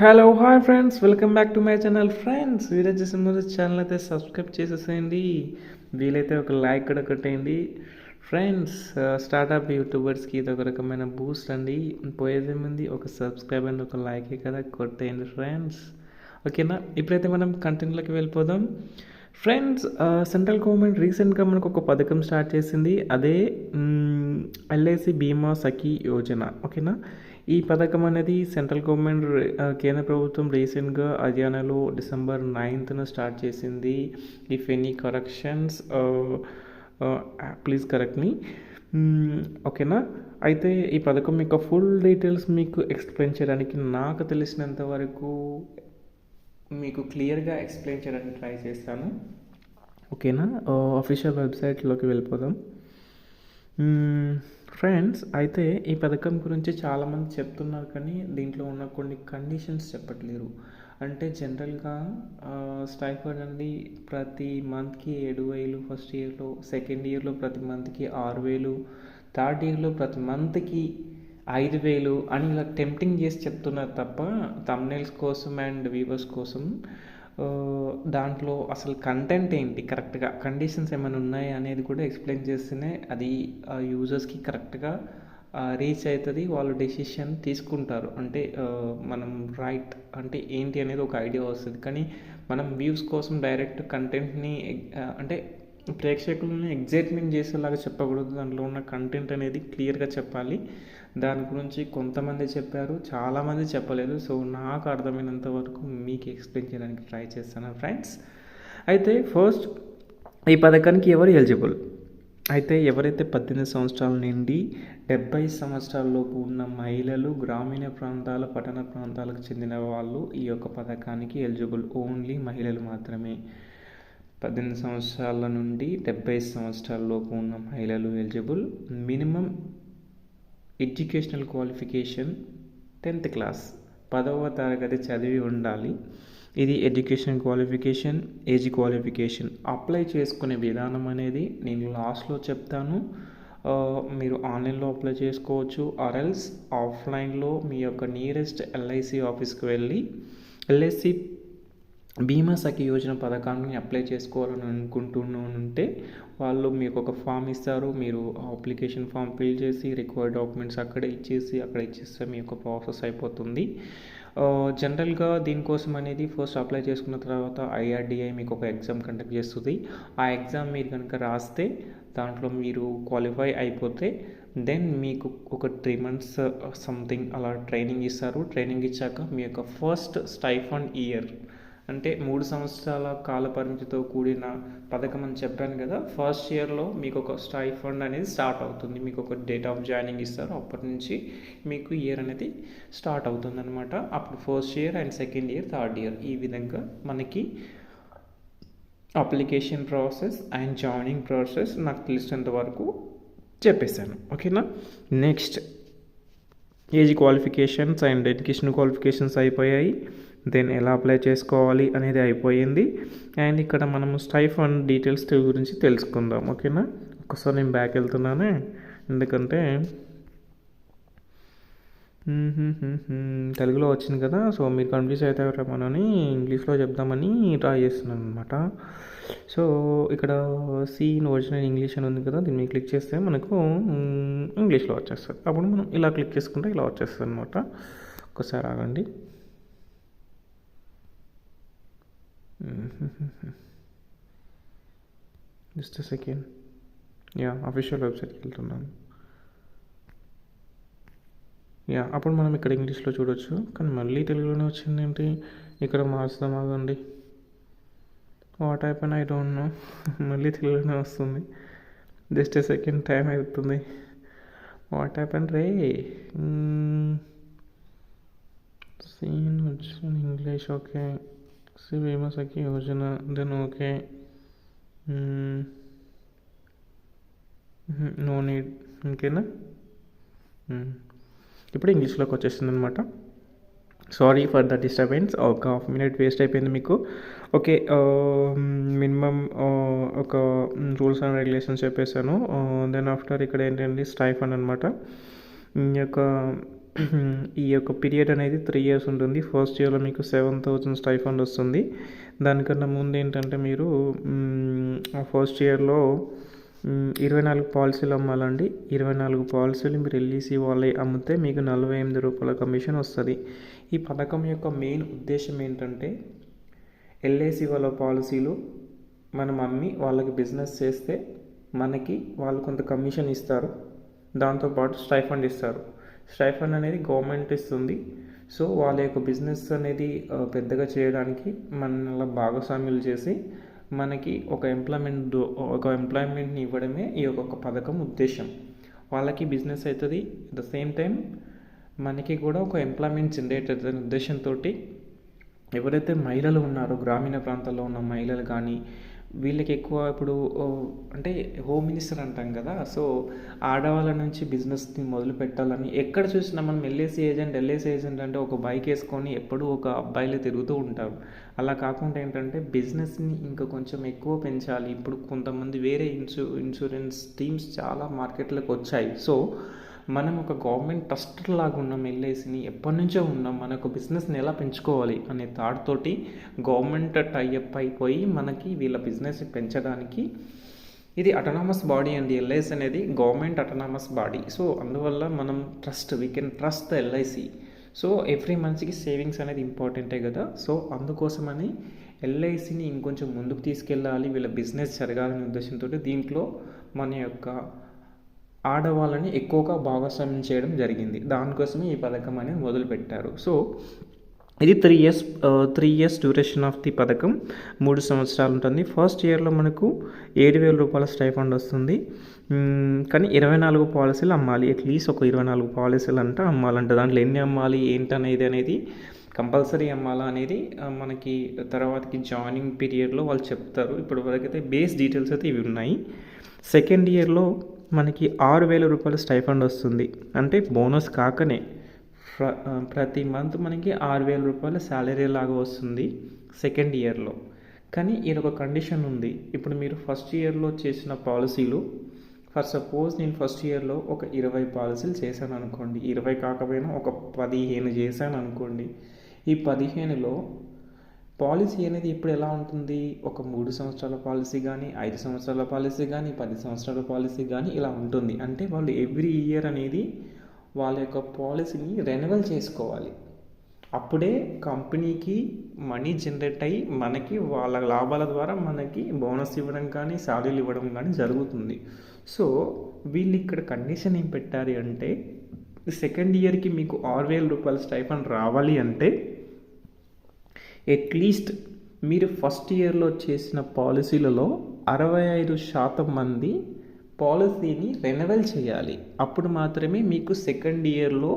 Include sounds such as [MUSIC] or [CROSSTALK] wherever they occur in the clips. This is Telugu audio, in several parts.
Hello hi friends welcome back to my channel friends video చేసే ముందు ఛానల్ అయితే సబ్స్క్రైబ్ చేసేసేయండి. వీలైతే ఒక లైక్ కూడా కొట్టేయండి. ఫ్రెండ్స్ స్టార్టప్ యూట్యూబర్స్కి ఇది ఒక రకమైన బూస్ట్ అండి. పోయేది ఏముంది ఒక సబ్స్క్రైబ్ అండ్ ఒక లైక్ కదా కొట్టేయండి ఫ్రెండ్స్ ఓకేనా ఇప్పుడైతే మనం కంటెంట్లోకి వెళ్ళిపోదాం. ఫ్రెండ్స్ సెంట్రల్ గవర్నమెంట్ రీసెంట్గా మనకు ఒక పథకం స్టార్ట్ చేసింది. అదే ఎల్ఐసి బీమా సఖీ యోజన. ఓకేనా ఈ పథకం అనేది సెంట్రల్ గవర్నమెంట్ కేంద్ర ప్రభుత్వం రీసెంట్గా హర్యానాలో డిసెంబర్ నైన్త్న స్టార్ట్ చేసింది. If any corrections please correct me ఓకేనా? అయితే ఈ పథకం యొక్క ఫుల్ డీటెయిల్స్ మీకు ఎక్స్ప్లెయిన్ చేయడానికి నాకు తెలిసినంత వరకు మీకు క్లియర్గా ఎక్స్ప్లెయిన్ చేయడానికి ట్రై చేస్తాను. ఓకేనా? అఫీషియల్ వెబ్సైట్లోకి వెళ్ళిపోదాం. ఫ్రెండ్స్ అయితే ఈ పథకం గురించి చాలామంది చెప్తున్నారు కానీ దీంట్లో ఉన్న కొన్ని కండిషన్స్ చెప్పట్లేరు. అంటే జనరల్గా స్టైఫండ్ అనేది ప్రతి మంత్కి ఏడు వేలు ఫస్ట్ ఇయర్లో సెకండ్ ఇయర్లో ప్రతి మంత్కి ఆరు వేలు థర్డ్ ఇయర్లో ప్రతి మంత్కి ఐదు వేలు అని ఇలా టెంప్టింగ్ చేసి చెప్తున్నారు తప్ప తమ్నేల్స్ కోసం అండ్ వ్యూవర్స్ కోసం దాంట్లో అసలు కంటెంట్ ఏంటి? కరెక్ట్గా కండిషన్స్ ఏమైనా ఉన్నాయా అనేది కూడా ఎక్స్ప్లెయిన్ చేస్తేనే అది యూజర్స్కి కరెక్ట్గా రీచ్ అవుతుంది వాళ్ళు డెసిషన్ తీసుకుంటారు. అంటే మనం రైట్ అంటే ఏంటి అనేది ఒక ఐడియా వస్తుంది. కానీ మనం వ్యూస్ కోసం డైరెక్ట్ కంటెంట్ని అంటే ప్రేక్షకులను ఎగ్జైట్మెంట్ చేసేలాగా చెప్పకూడదు. దాంట్లో ఉన్న కంటెంట్ అనేది క్లియర్గా చెప్పాలి. దాని గురించి కొంతమంది చెప్పారు చాలామంది చెప్పలేదు. సో నాకు అర్థమైనంత వరకు మీకు ఎక్స్ప్లెయిన్ చేయడానికి ట్రై చేస్తాను ఫ్రెండ్స్ అయితే ఫస్ట్ ఈ పథకానికి ఎవరు ఎలిజిబుల్ అయితే ఎవరైతే పద్దెనిమిది సంవత్సరాల నుండి డెబ్బై సంవత్సరాలలోపు ఉన్న మహిళలు గ్రామీణ ప్రాంతాల పట్టణ ప్రాంతాలకు చెందిన వాళ్ళు ఈ యొక్క పథకానికి ఎలిజిబుల్ ఓన్లీ మహిళలు మాత్రమే. పద్దెనిమిది సంవత్సరాల నుండి డెబ్బై సంవత్సరాలలోపు ఉన్న మహిళలు eligible. Minimum educational qualification tenth class. పదవ తరగతి చదివి ఉండాలి. ఇది education qualification age qualification. Apply చేసుకునే విధానం అనేది నేను లాస్ట్లో చెప్తాను. మీరు ఆన్లైన్లో అప్లై చేసుకోవచ్చు ఆర్ఎల్స్ ఆఫ్లైన్లో మీ యొక్క నియరెస్ట్ ఎల్ఐసి ఆఫీస్కి వెళ్ళి ఎల్ఐసి బీమా సఖి యోజన పథకాన్ని అప్లై చేసుకోవాలని అనుకుంటున్నానంటే వాళ్ళు మీకు ఒక ఫామ్ ఇస్తారు. మీరు అప్లికేషన్ ఫామ్ ఫిల్ చేసి రిక్వైర్డ్ డాక్యుమెంట్స్ అక్కడ ఇచ్చేసి అక్కడ ఇచ్చేస్తే మీ యొక్క ప్రాసెస్ అయిపోతుంది. జనరల్గా దీనికోసం అనేది ఫస్ట్ అప్లై చేసుకున్న తర్వాత ఐఆర్డిఐ మీకు ఒక ఎగ్జామ్ కండక్ట్ చేస్తుంది. ఆ ఎగ్జామ్ మీరు కనుక రాస్తే దాంట్లో మీరు క్వాలిఫై అయిపోతే దెన్ మీకు ఒక త్రీ మంత్స్ సంథింగ్ అలా ట్రైనింగ్ ఇస్తారు. ట్రైనింగ్ ఇచ్చాక మీ యొక్క ఫస్ట్ స్టైఫండ్ ఇయర్ అంటే మూడు సంవత్సరాల కాల పరిమితితో కూడిన పథకం అని చెప్పాను కదా ఫస్ట్ ఇయర్లో మీకు ఒక స్టై ఫండ్ అనేది స్టార్ట్ అవుతుంది. మీకు ఒక డేట్ ఆఫ్ జాయినింగ్ ఇస్తారు. అప్పటి నుంచి మీకు ఇయర్ అనేది స్టార్ట్ అవుతుంది అనమాట అప్పుడు first year and second year third year ఈ విధంగా మనకి application process and joining process నాకు తెలిసినంత వరకు చెప్పేశాను. ఓకేనా next age qualifications and education qualifications అయిపోయాయి. దెన్ ఎలా అప్లై చేసుకోవాలి అనేది అయిపోయింది. అండ్ ఇక్కడ మనము స్టైఫండ్ డీటెయిల్స్ గురించి తెలుసుకుందాం. ఓకేనా? ఒకసారి నేను బ్యాక్ వెళ్తున్నానే. ఎందుకంటే తెలుగులో వచ్చింది కదా. సో మీరు కన్ఫ్యూజ్ అవుతారేమోనని ఇంగ్లీష్లో చెప్దామని ట్రై చేస్తున్నాను అనమాట సో ఇక్కడ సీన్ ఒరిజినల్ ఇంగ్లీష్ అని ఉంది కదా దీన్ని క్లిక్ చేస్తే మనకు ఇంగ్లీష్లో వచ్చేస్తుంది. అప్పుడు మనం ఇలా క్లిక్ చేసుకుంటే ఇలా వచ్చేస్తుంది అనమాట ఒకసారి ఆగండి. జస్ట్ సెకండ్ యా అఫీషియల్ వెబ్సైట్కి వెళ్తున్నాను. యా అప్పుడు మనం ఇక్కడ ఇంగ్లీష్లో చూడొచ్చు. కానీ మళ్ళీ తెలుగులోనే వచ్చింది ఏంటి? ఇక్కడ మార్చుదాం ఆగండి. What happen I don't know. మళ్ళీ తెలుగులోనే వస్తుంది. జస్ట్ సెకండ్ టైం అవుతుంది వాట్ హ్యాపెన్ రే? సీన్ వచ్చిన ఇంగ్లీష్ ఓకే. సి ఫేమస్కి యోజన దెన్ ఓకే. No need. ఇంకేనా? ఇప్పుడు ఇంగ్లీష్లోకి వచ్చేసింది అనమాట సారీ ఫర్ ద డిస్టర్బెన్స్ ఒక హాఫ్ మినిట్ వేస్ట్ అయిపోయింది మీకు. ఓకే మినిమం um, uh, ఒక రూల్స్ అండ్ రెగ్యులేషన్స్ చెప్పేశాను. Uh, దెన్ ఆఫ్టర్ ఇక్కడ ఏంటంటే స్టైఫండ్ అనమాట ఈ యొక్క ఈ యొక్క పీరియడ్ అనేది త్రీ ఇయర్స్ ఉంటుంది. ఫస్ట్ ఇయర్లో మీకు సెవెన్ థౌజండ్ స్టైఫండ్ వస్తుంది. దానికన్నా ముందు ఏంటంటే మీరు mm, ఫస్ట్ ఇయర్లో ఇరవై నాలుగు పాలసీలు అమ్మాలండి. ఇరవై నాలుగు పాలసీలు మీరు ఎల్ఈసి వాళ్ళే అమ్మితే మీకు నలభై ఎనిమిది రూపాయల కమిషన్ వస్తుంది. ఈ పథకం యొక్క మెయిన్ ఉద్దేశం ఏంటంటే ఎల్ఐసి వాళ్ళ పాలసీలు మనం అమ్మి వాళ్ళకి బిజినెస్ చేస్తే మనకి వాళ్ళు కొంత కమిషన్ ఇస్తారు. దాంతోపాటు స్టైఫండ్ ఇస్తారు. స్టైఫండ్ అనేది గవర్నమెంట్ ఇస్తుంది. సో వాళ్ళ యొక్క బిజినెస్ అనేది పెద్దగా చేయడానికి మన భాగస్వామ్యులు చేసి మనకి ఒక ఎంప్లాయ్మెంట్ ఒక ఎంప్లాయ్మెంట్ని ఇవ్వడమే ఈ యొక్క పథకం ఉద్దేశం. వాళ్ళకి బిజినెస్ అవుతుంది ద సేమ్ టైం మనకి కూడా ఒక ఎంప్లాయ్మెంట్ జనరేట్ అవుతుంది ఉద్దేశంతో ఎవరైతే మహిళలు ఉన్నారో గ్రామీణ ప్రాంతాల్లో ఉన్న మహిళలు కానీ వీళ్ళకి ఎక్కువ ఇప్పుడు అంటే హోమ్ మినిస్టర్ అంటాం కదా సో ఆడవాళ్ళ నుంచి బిజినెస్ని మొదలు పెట్టాలని ఎక్కడ చూసినా మనం ఎల్ఐసి ఏజెంట్ ఎల్ఐసి ఏజెంట్ అంటే ఒక బైక్ వేసుకొని ఎప్పుడూ ఒక అబ్బాయిలు తిరుగుతూ ఉంటారు. అలా కాకుండా ఏంటంటే బిజినెస్ని ఇంకా కొంచెం ఎక్కువ పెంచాలి. ఇప్పుడు కొంతమంది వేరే ఇన్సూ ఇన్సూరెన్స్ టీమ్స్ చాలా మార్కెట్లోకి వచ్చాయి. సో మనం ఒక గవర్నమెంట్ ట్రస్టర్ లాగా ఉన్నాం ఎల్ఐసిని ఎప్పటి నుంచో ఉన్నాం మనకు బిజినెస్ని ఎలా పెంచుకోవాలి అనే థాట్ తోటి గవర్నమెంట్ టైఅప్ అయిపోయి మనకి వీళ్ళ బిజినెస్ పెంచడానికి ఇది అటనామస్ బాడీ అండి. ఎల్ఐసి అనేది గవర్నమెంట్ అటనామస్ బాడీ సో అందువల్ల మనం trust we can trust the LIC so every మనిషికి సేవింగ్స్ అనేది ఇంపార్టెంటే కదా? సో అందుకోసమని ఎల్ఐసిని ఇంకొంచెం ముందుకు తీసుకెళ్ళాలి వీళ్ళ బిజినెస్ జరగాలనే ఉద్దేశంతో దీంట్లో మన యొక్క ఆడవాళ్ళని ఎక్కువగా భాగస్వామ్యం చేయడం జరిగింది. దానికోసమే ఈ పథకం అనేది మొదలుపెట్టారు. సో ఇది three years three years duration of the పథకం. మూడు సంవత్సరాలు ఉంటుంది. ఫస్ట్ ఇయర్లో మనకు ఏడు వేల రూపాయల స్టైఫండ్ వస్తుంది. కానీ ఇరవై నాలుగు పాలసీలు అమ్మాలి. అట్లీస్ట్ ఒక ఇరవై నాలుగు పాలసీలు అంటే అమ్మాలంట. దాంట్లో ఎన్ని అమ్మాలి ఏంటనేది అనేది కంపల్సరీ అమ్మాలా అనేది మనకి తర్వాతకి జాయినింగ్ పీరియడ్లో వాళ్ళు చెప్తారు. ఇప్పటివరకు అయితే బేస్ డీటెయిల్స్ అయితే ఇవి ఉన్నాయి. సెకండ్ ఇయర్లో మనకి ఆరు వేల రూపాయల స్టైఫండ్ వస్తుంది. అంటే బోనస్ కాకనే ప్ర ప్రతి మంత్ మనకి ఆరు వేల రూపాయల శాలరీ లాగా వస్తుంది సెకండ్ ఇయర్లో. కానీ ఇది ఒక కండిషన్ ఉంది. ఇప్పుడు మీరు ఫస్ట్ ఇయర్లో చేసిన పాలసీలు ఫర్ సపోజ్ నేను ఫస్ట్ ఇయర్లో ఒక ఇరవై పాలసీలు చేశాను అనుకోండి ఇరవై కాకపోయినా ఒక పదిహేను చేశాను అనుకోండి ఈ పదిహేనులో పాలసీ అనేది ఇప్పుడు ఎలా ఉంటుంది? ఒక మూడు సంవత్సరాల పాలసీ కానీ ఐదు సంవత్సరాల పాలసీ కానీ పది సంవత్సరాల పాలసీ కానీ ఇలా ఉంటుంది. అంటే వాళ్ళు ఎవ్రీ ఇయర్ అనేది వాళ్ళ యొక్క పాలసీని రెన్యువల్ చేసుకోవాలి. అప్పుడే కంపెనీకి మనీ జనరేట్ అయ్యి మనకి వాళ్ళ లాభాల ద్వారా మనకి బోనస్ ఇవ్వడం కానీ శాలరీలు ఇవ్వడం కానీ జరుగుతుంది. సో వీళ్ళు ఇక్కడ కండిషన్ ఏం పెట్టారు అంటే సెకండ్ ఇయర్కి మీకు ఆరు వేల రూపాయల స్టైఫండ్ రావాలి అంటే అట్లీస్ట్ మీరు ఫస్ట్ ఇయర్లో చేసిన పాలసీలలో అరవై ఐదు శాతం మంది పాలసీని రెనవల్ చేయాలి. అప్పుడు మాత్రమే మీకు సెకండ్ ఇయర్లో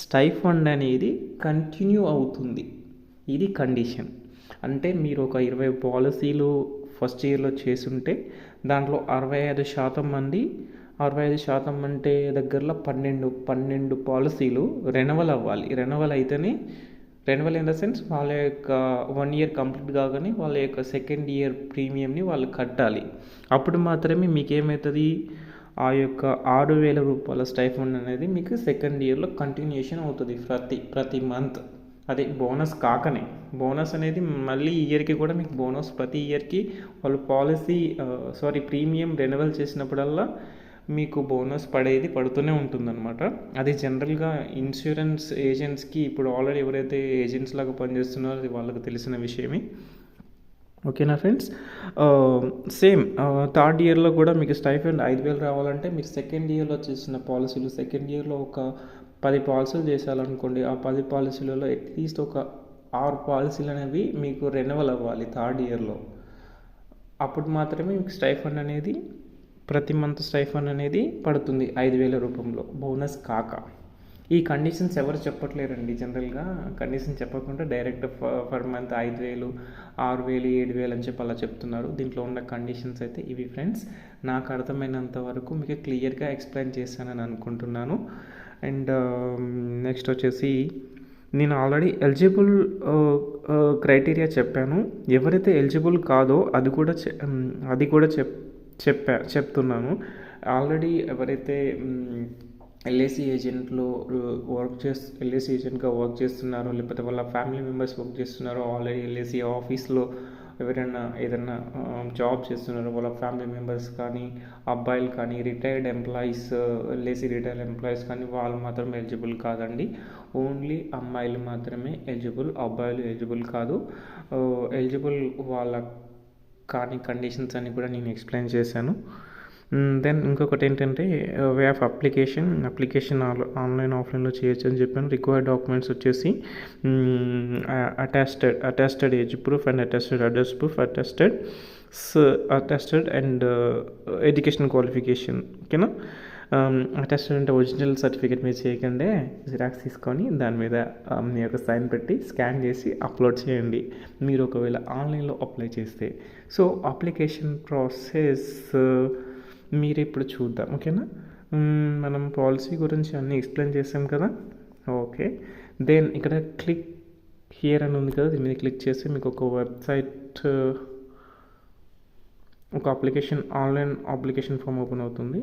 స్టైఫండ్ అనేది కంటిన్యూ అవుతుంది. ఇది కండిషన్. అంటే మీరు ఒక ఇరవై పాలసీలు ఫస్ట్ ఇయర్లో చేసుంటే దాంట్లో అరవై ఐదు శాతం మంది అరవై ఐదు శాతం అంటే దగ్గరలో పన్నెండు పన్నెండు పాలసీలు రెనవల్ అవ్వాలి. రెనవల్ అయితేనే రెన్యువల్ ఇన్ ద సెన్స్ వాళ్ళ యొక్క వన్ ఇయర్ కంప్లీట్ కాగానే వాళ్ళ యొక్క సెకండ్ ఇయర్ ప్రీమియంని వాళ్ళు కట్టాలి. అప్పుడు మాత్రమే మీకు ఏమవుతుంది? ఆ యొక్క ఆరు వేల రూపాయల స్టైఫండ్ అనేది మీకు సెకండ్ ఇయర్లో కంటిన్యూషన్ అవుతుంది ప్రతి ప్రతి మంత్. అదే బోనస్ కాకనే. బోనస్ అనేది మళ్ళీ ఇయర్కి కూడా మీకు బోనస్ ప్రతి ఇయర్కి వాళ్ళు పాలసీ సారీ ప్రీమియం రెన్యువల్ చేసినప్పుడల్లా మీకు బోనస్ పడేది పడుతూనే ఉంటుందన్నమాట. అది జనరల్గా ఇన్సూరెన్స్ ఏజెంట్స్కి ఇప్పుడు ఆల్రెడీ ఎవరైతే ఏజెంట్స్ లాగా పనిచేస్తున్నారో అది వాళ్ళకి తెలిసిన విషయమే. ఓకేనా ఫ్రెండ్స్? సేమ్ థర్డ్ ఇయర్లో కూడా మీకు స్టైఫండ్ ఐదు వేలు రావాలంటే మీరు సెకండ్ ఇయర్లో చేసిన పాలసీలు సెకండ్ ఇయర్లో ఒక పది పాలసీలు చేసాలనుకోండి ఆ పది పాలసీలలో అట్లీస్ట్ ఒక ఆరు పాలసీలు అనేవి మీకు రెన్యువల్ అవ్వాలి థర్డ్ ఇయర్లో. అప్పుడు మాత్రమే మీకు స్టైఫండ్ అనేది ప్రతి మంత్ స్టైఫన్ అనేది పడుతుంది ఐదు వేల రూపంలో. బోనస్ కాక. ఈ కండిషన్స్ ఎవరు చెప్పట్లేరండి? జనరల్గా కండిషన్ చెప్పకుండా డైరెక్ట్ పర్ మంత్ ఐదు వేలు ఆరు వేలు ఏడు వేలు అని చెప్పి అలా చెప్తున్నారు. దీంట్లో ఉన్న కండిషన్స్ అయితే ఇవి ఫ్రెండ్స్ నాకు అర్థమైనంత వరకు మీకు క్లియర్గా ఎక్స్ప్లెయిన్ చేశానని అనుకుంటున్నాను. అండ్ నెక్స్ట్ um, వచ్చేసి నేను ఆల్రెడీ ఎలిజిబుల్ క్రైటీరియా చెప్పాను. ఎవరైతే ఎలిజిబుల్ కాదో అది కూడా um, అది కూడా చెప్ చెప్పా చెప్తున్నాను. ఆల్రెడీ ఎవరైతే ఎల్ఐసి ఏజెంట్లో వర్క్ చేస్తు ఎల్ఐసి ఏజెంట్గా వర్క్ చేస్తున్నారో లేకపోతే వాళ్ళ ఫ్యామిలీ మెంబర్స్ వర్క్ చేస్తున్నారో ఆల్రెడీ ఎల్ఐసి ఆఫీస్లో ఎవరైనా ఏదైనా జాబ్ చేస్తున్నారో వాళ్ళ ఫ్యామిలీ మెంబర్స్ కానీ అబ్బాయిలు కానీ retired employees LIC retired employees కానీ వాళ్ళు మాత్రం ఎలిజిబుల్ కాదండి. ఓన్లీ అమ్మాయిలు మాత్రమే ఎలిజిబుల్ అబ్బాయిలు ఎలిజిబుల్ కాదు. ఎలిజిబుల్ వాళ్ళ కానీ కండిషన్స్ అని కూడా నేను ఎక్స్ప్లెయిన్ చేశాను. దెన్ ఇంకొకటి ఏంటంటే way of application application online ఆఫ్లైన్లో చేయొచ్చు అని చెప్పాను. రిక్వైర్డ్ డాక్యుమెంట్స్ వచ్చేసి attested attested age proof and attested address proof attested attested and education qualification ఓకేనా అటెస్టెంట్ ఒరిజినల్ సర్టిఫికేట్ మీరు చేయకండి. జిరాక్స్ తీసుకొని దాని మీద um, మీ యొక్క సైన్ పెట్టి స్కాన్ చేసి అప్లోడ్ చేయండి. మీరు ఒకవేళ ఆన్లైన్లో అప్లై చేస్తే. సో అప్లికేషన్ ప్రాసెస్ మీరు ఇప్పుడు చూద్దాం. ఓకేనా hmm, మనం పాలసీ గురించి అన్నీ ఎక్స్ప్లెయిన్ చేసాం కదా? ఓకే దెన్ ఇక్కడ క్లిక్ హియర్ అని ఉంది కదా దీని మీద క్లిక్ చేస్తే మీకు ఒక వెబ్సైట్ uh, ఒక application online application form open అవుతుంది.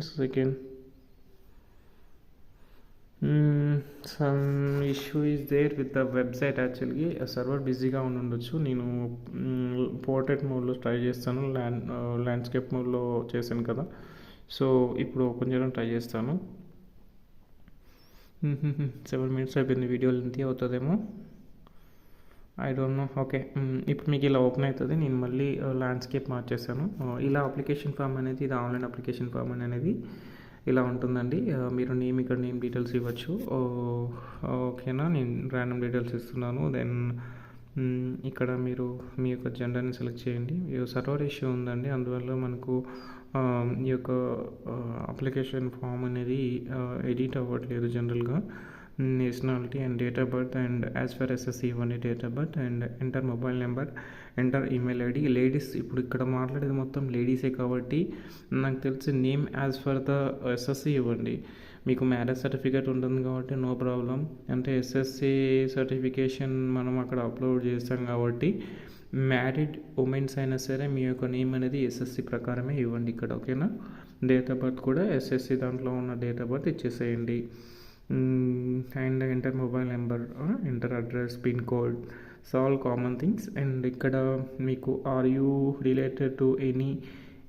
Second some issue is there with the website యాక్చువల్గా సర్వర్ బిజీగా ఉండి ఉండొచ్చు నేను పోర్ట్రేట్ మోడ్లో ట్రై చేస్తాను. ల్యాండ్ ల్యాండ్స్కేప్ మోడ్లో చేశాను కదా. సో ఇప్పుడు ఓపెన్ చేయడం ట్రై చేస్తాను. [LAUGHS] సెవెన్ మినిట్స్ అయిపోయింది. వీడియో లెంత్ అవుతుందేమో. ఐ డోంట్ నో ఓకే ఇప్పుడు మీకు ఇలా ఓపెన్ అవుతుంది. నేను మళ్ళీ uh, ల్యాండ్స్కేప్ మార్చేసాను uh, ఇలా అప్లికేషన్ ఫామ్ అనేది ఇది ఆన్లైన్ అప్లికేషన్ ఫామ్ అనేది ఇలా ఉంటుందండి. Uh, మీరు నేమ్ ఇక్కడ నేమ్ డీటెయిల్స్ ఇవ్వచ్చు. ఓకేనా నేను ర్యాండమ్ డీటెయిల్స్ ఇస్తున్నాను. దెన్ mm, ఇక్కడ మీరు మీ యొక్క జెండర్ని సెలెక్ట్ చేయండి. సర్వర్ ఇష్యూ ఉందండి. అందువల్ల మనకు um, ఈ యొక్క అప్లికేషన్ ఫామ్ అనేది ఎడిట్ అవ్వట్లేదు జనరల్గా nationality and date of birth and as per SSC ఇవ్వండి date of birth and enter mobile number enter email ID ladies ఇప్పుడు ఇక్కడ మాట్లాడేది మొత్తం లేడీసే కాబట్టి నాకు తెలిసి name as per the SSC ఇవ్వండి. మీకు మ్యారేజ్ సర్టిఫికేట్ ఉంటుంది కాబట్టి నో ప్రాబ్లం అంటే ఎస్ఎస్సి సర్టిఫికేషన్ మనం అక్కడ అప్లోడ్ చేస్తాం కాబట్టి మ్యారీడ్ ఉమెన్స్ అయినా సరే మీ యొక్క నేమ్ అనేది ఎస్ఎస్సి ప్రకారమే ఇవ్వండి ఇక్కడ ఓకేనా డేట్ ఆఫ్ బర్త్ కూడా ఎస్ఎస్సి దాంట్లో ఉన్న డేట్ ఆఫ్ బర్త్ ఇచ్చేసేయండి. And enter mobile number enter address pin code so all common things and ఇక్కడ మీకు are you related to any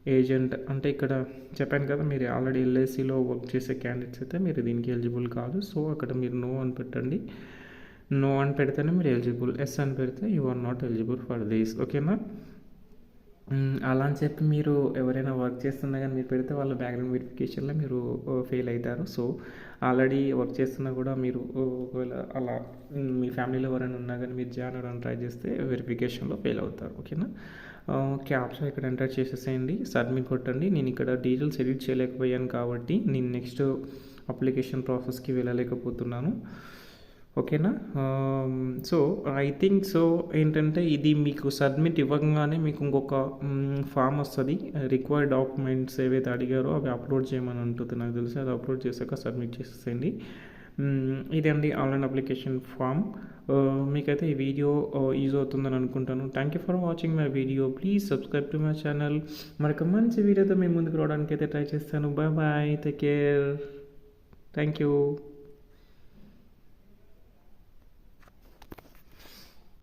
agent అంటే ఇక్కడ చెప్పాను కదా మీరు ఆల్రెడీ ఎల్ఐసిలో వర్క్ చేసే క్యాండిడేట్స్ అయితే మీరు దీనికి ఎలిజిబుల్ కాదు. సో అక్కడ మీరు నో అని పెట్టండి. నో అని పెడితేనే మీరు ఎలిజిబుల్ ఎస్ అని పెడితే you are not eligible for this ఓకేనా అలా అని చెప్పి మీరు ఎవరైనా వర్క్ చేస్తున్నా కానీ మీరు పెడితే వాళ్ళ బ్యాక్గ్రౌండ్ వెరిఫికేషన్లో మీరు ఫెయిల్ అవుతారు సో ఆల్రెడీ వర్క్ చేస్తున్నా కూడా మీరు ఒకవేళ అలా మీ ఫ్యామిలీలో ఎవరైనా ఉన్నా కానీ మీరు జాయిన్ అవ్వడానికి ట్రై చేస్తే వెరిఫికేషన్లో ఫెయిల్ అవుతారు. ఓకేనా? క్యాప్స్ ఇక్కడ ఎంటర్ చేసేసేయండి. సబ్మిట్ కొట్టండి. నేను ఇక్కడ డీటెయిల్స్ ఎడిట్ చేయలేకపోయాను కాబట్టి నేను నెక్స్ట్ అప్లికేషన్ ప్రాసెస్కి వెళ్ళలేకపోతున్నాను. ఓకేనా? సో ఐ థింక్ సో ఏంటంటే ఇది మీకు సబ్మిట్ ఇవ్వగానే మీకు ఇంకొక ఫామ్ వస్తుంది. రిక్వైర్డ్ డాక్యుమెంట్స్ ఏవైతే అడిగారో అవి అప్లోడ్ చేయమని ఉంటుంది నాకు తెలిసి. అది అప్లోడ్ చేశాక సబ్మిట్ చేసేయండి ఇది అండి ఆన్లైన్ అప్లికేషన్ ఫామ్ మీకైతే ఈ వీడియో యూజ్ అవుతుందని అనుకుంటాను. Thank you for watching my video please subscribe to my channel మరొక మంచి వీడియోతో మేము ముందుకు రావడానికి అయితే ట్రై చేస్తాను. Bye bye take care thank you